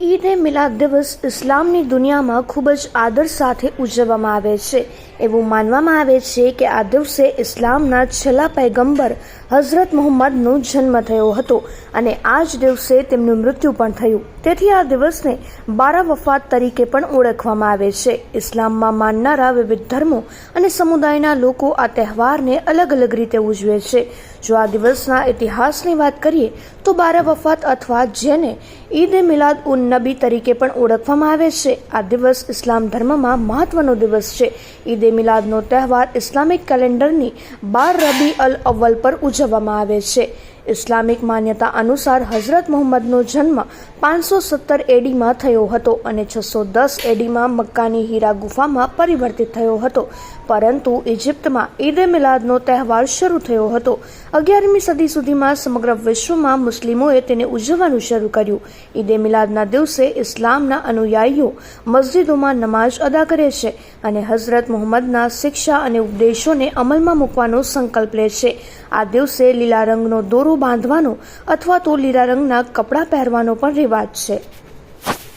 ઈદ એ મિલાદ દિવસ ઇસ્લામની દુનિયામાં ખૂબ જ આદર સાથે ઉજવવામાં આવે છે. એવું માનવામાં આવે છે કે આ દિવસે ઇસ્લામના છેલ્લા પૈગંબર હઝરત મુહમ્મદનો જન્મ થયો હતો અને આ જ દિવસે તેમનું મૃત્યુ પણ થયું. તેથી આ દિવસને બારા વફાત તરીકે પણ ઓળખવામાં આવે છે. ઇસ્લામમાં માનનારા વિવિધ ધર્મો અને સમુદાયના લોકો આ તહેવારને અલગ અલગ રીતે ઉજવે છે. જો આ દિવસના ઇતિહાસની વાત કરીએ, તો બારા વફાત અથવા જેને ઈદ એ મિલાદ ઉન નબી તરીકે પણ ઓળખવામાં આવે છે. આ દિવસ ઇસ્લામ ધર્મમાં મહત્વનો દિવસ છે. ઈદ મિલાદનો તહેવાર ઇસ્લામિક કેલેન્ડરની બાર રબી અલ અવ્વલ પર ઉજવવામાં આવે છે. ઇસ્લામિક માન્યતા અનુસાર હઝરત મોહમ્મદનો જન્મ પાંચસો સત્તર એડીમાં થયો હતો અને છસો દસ એડીમાં મક્કાની હીરા ગુફામાં પરિવર્તિત થયો હતો. પરંતુ ઇજિપ્તમાં ઈદ મિલાદનો તહેવાર શરૂ થયો હતો. અગિયારમી સદી સુધીમાં સમગ્ર વિશ્વમાં મુસ્લિમોએ તેને ઉજવવાનું શરૂ કર્યું. ઈદ મિલાદના દિવસે ઇસ્લામના અનુયાયીઓ મસ્જિદોમાં નમાઝ અદા કરે છે અને હઝરત મોહમ્મદના શિક્ષા અને ઉપદેશોને અમલમાં મૂકવાનો સંકલ્પ લે છે. આ દિવસે લીલા રંગનો દોરો બાંધવાનો અથવા તો લીલા રંગના કપડાં પહેરવાનો પણ રિવાજ છે.